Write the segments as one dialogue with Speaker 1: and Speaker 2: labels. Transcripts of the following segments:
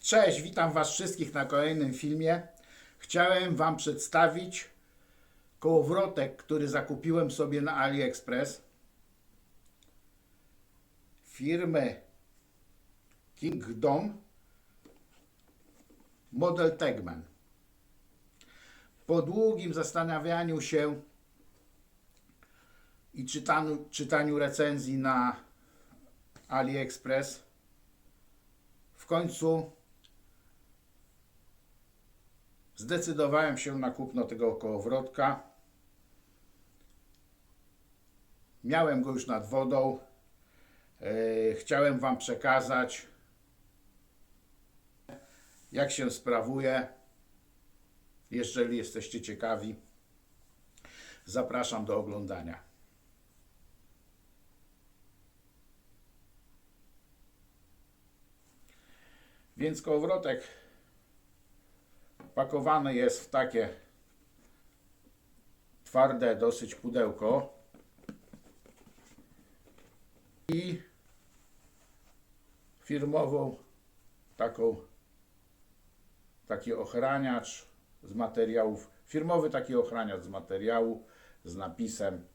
Speaker 1: Cześć, witam Was wszystkich na kolejnym filmie. Chciałem Wam przedstawić kołowrotek, który zakupiłem sobie na AliExpress firmy Kingdom model Tegman. Po długim zastanawianiu się i czytaniu, czytaniu recenzji na AliExpress w końcu zdecydowałem się na kupno tego kołowrotka. Miałem go już nad wodą. E, Chciałem Wam przekazać, jak się sprawuje. Jeżeli jesteście ciekawi, zapraszam do oglądania. Więc kołowrotek pakowany jest w takie twarde dosyć pudełko. I firmową taką taki ochraniacz z materiałów firmowy taki ochraniacz z materiału z napisem.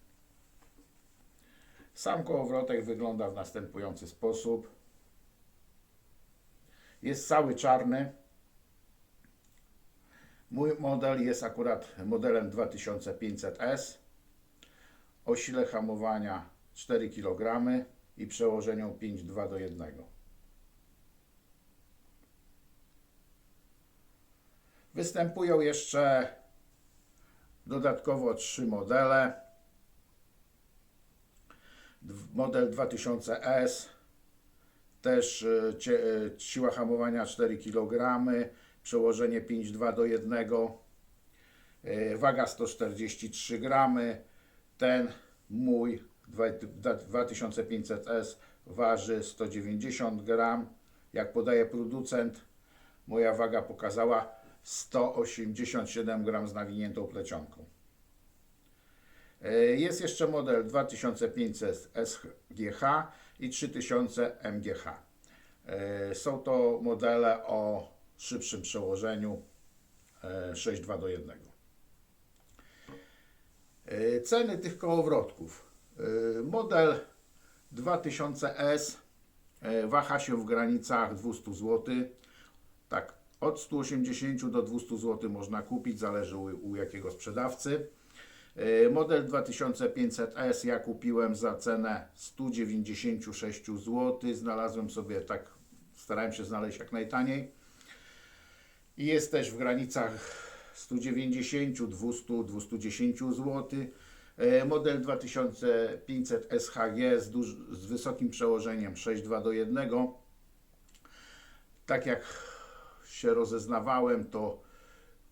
Speaker 1: Sam kołowrotek wygląda w następujący sposób. Jest cały czarny. Mój model jest akurat modelem 2500S o sile hamowania 4 kg i przełożeniu 5,2 do 1. Występują jeszcze dodatkowo trzy modele. Model 2000S też e, e, siła hamowania 4 kg, przełożenie 5,2 do 1, e, waga 143 gramy. Ten mój dwa- da- 2500S waży 190 gram. Jak podaje producent, moja waga pokazała 187 gram z nawiniętą plecionką. E, Jest jeszcze model 2500 SGH i 3000 MGH. E, Są to modele o szybszym przełożeniu e, 6,2 do 1. E, Ceny tych kołowrotków. E, Model 2000S e, waha się w granicach 200 zł. Tak, od 180 do 200 zł można kupić, zależy u, u jakiego sprzedawcy. E, Model 2500S ja kupiłem za cenę 196 zł. Znalazłem sobie tak, starałem się znaleźć jak najtaniej. I jest też w granicach 190, 200, 210 zł. Model 2500 SHG z, duż, z wysokim przełożeniem 6,2 do 1. Tak jak się rozeznawałem, to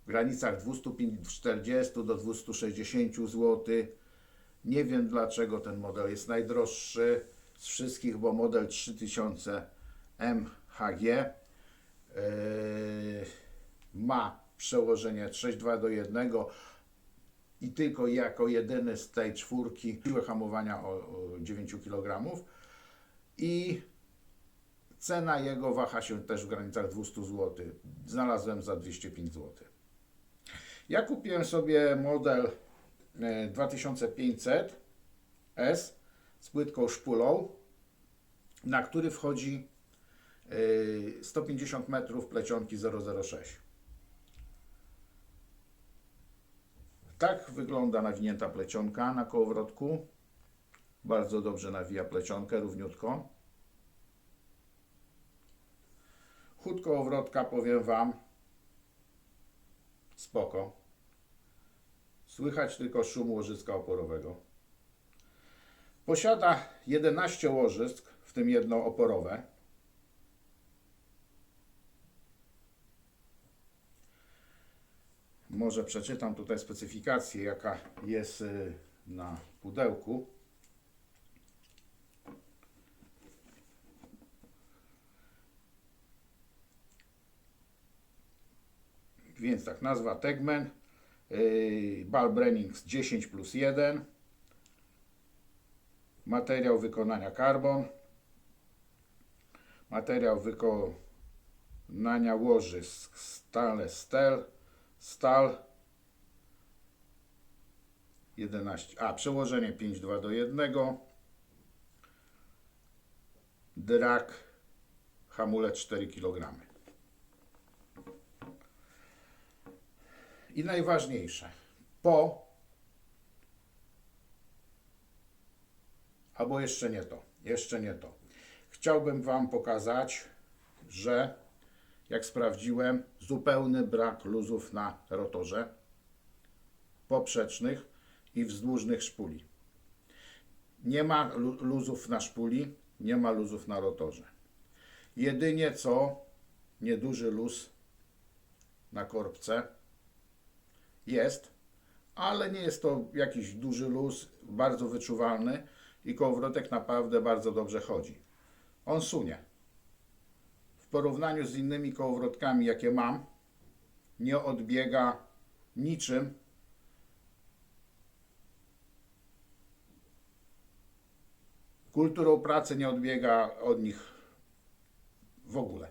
Speaker 1: w granicach 240 do 260 zł. Nie wiem dlaczego ten model jest najdroższy z wszystkich, bo model 3000 MHG yy, ma przełożenie 6,2 do 1 i tylko jako jedyny z tej czwórki siłę hamowania o, o 9 kg i cena jego waha się też w granicach 200 zł. Znalazłem za 205 zł. Ja kupiłem sobie model e, 2500 S z płytką szpulą, na który wchodzi e, 150 metrów plecionki 006. Tak wygląda nawinięta plecionka na kołowrotku. Bardzo dobrze nawija plecionkę, równiutko. Chód kołowrotka, powiem Wam, spoko. Słychać tylko szum łożyska oporowego. Posiada 11 łożysk, w tym jedno oporowe. Może przeczytam tutaj specyfikację, jaka jest y, na pudełku. Więc tak, nazwa Tegman, yy, Ball Brennings 10 plus 1, materiał wykonania karbon, materiał wyko Nania łożysk stale stel, stal 11. A, przełożenie 5,2 do 1. Drak, hamulec 4 kg. I najważniejsze, po albo jeszcze nie to, jeszcze nie to. Chciałbym Wam pokazać, że jak sprawdziłem, zupełny brak luzów na rotorze poprzecznych i wzdłużnych szpuli. Nie ma lu- luzów na szpuli, nie ma luzów na rotorze. Jedynie co nieduży luz na korbce jest, ale nie jest to jakiś duży luz, bardzo wyczuwalny i kołowrotek naprawdę bardzo dobrze chodzi. On sunie. Porównaniu z innymi kołowrotkami, jakie mam, nie odbiega niczym kulturą pracy nie odbiega od nich w ogóle.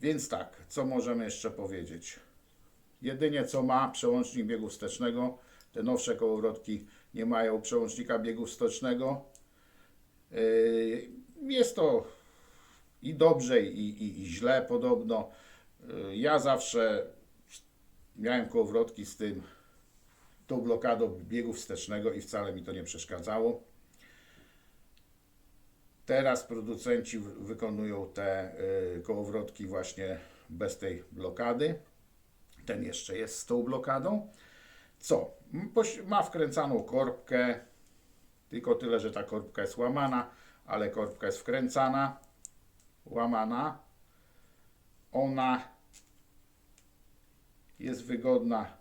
Speaker 1: Więc tak, co możemy jeszcze powiedzieć? Jedynie co ma przełącznik biegu wstecznego, te nowsze kołowrotki nie mają przełącznika biegu wstecznego. Yy, Jest to i dobrze, i, i, i źle podobno. Yy, Ja zawsze miałem kołowrotki z tym, tą blokadą biegu wstecznego i wcale mi to nie przeszkadzało. Teraz producenci wykonują te y, kołowrotki właśnie bez tej blokady. Ten jeszcze jest z tą blokadą. Co? Ma wkręcaną korbkę, tylko tyle, że ta korbka jest łamana, ale korbka jest wkręcana, łamana. Ona jest wygodna,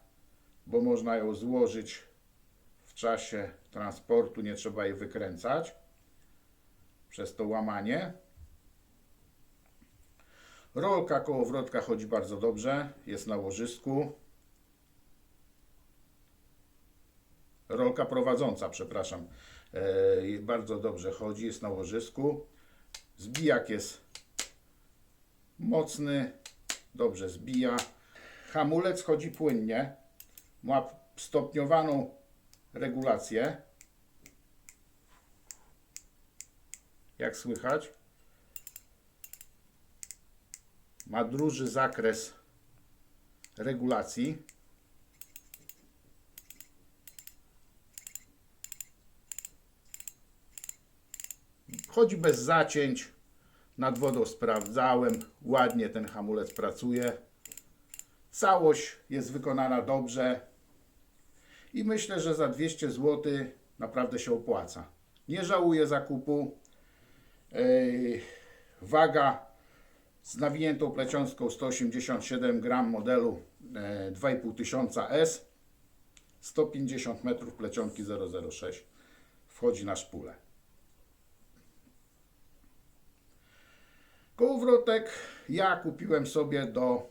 Speaker 1: bo można ją złożyć w czasie transportu, nie trzeba jej wykręcać przez to łamanie. Rolka kołowrotka chodzi bardzo dobrze, jest na łożysku. Rolka prowadząca, przepraszam, e, bardzo dobrze chodzi, jest na łożysku. Zbijak jest mocny, dobrze zbija. Hamulec chodzi płynnie, ma stopniowaną regulację. jak słychać. Ma duży zakres regulacji. Chodzi bez zacięć. Nad wodą sprawdzałem. Ładnie ten hamulec pracuje. Całość jest wykonana dobrze. I myślę, że za 200 zł naprawdę się opłaca. Nie żałuję zakupu. Waga z nawiniętą plecionską 187 gram modelu e, 2500 S 150 metrów plecionki 006 wchodzi na szpulę kołowrotek ja kupiłem sobie do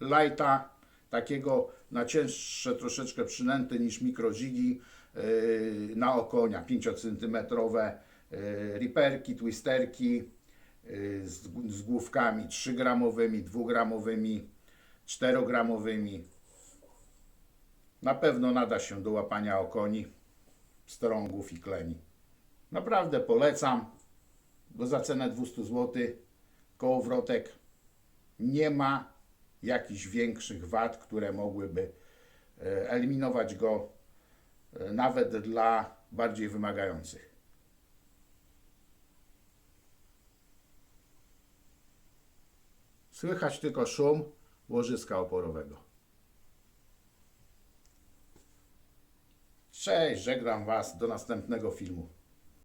Speaker 1: lighta takiego na cięższe troszeczkę przynęty niż mikrozigi yy, na okonia 5 cm riperki, twisterki yy, z, z główkami 3 gramowymi, 2 gramowymi, 4 gramowymi. Na pewno nada się do łapania okoni, strągów i kleni. Naprawdę polecam, bo za cenę 200 zł kołowrotek nie ma jakichś większych wad, które mogłyby e, eliminować go e, nawet dla bardziej wymagających. Słychać tylko szum łożyska oporowego. Cześć, żegnam Was do następnego filmu.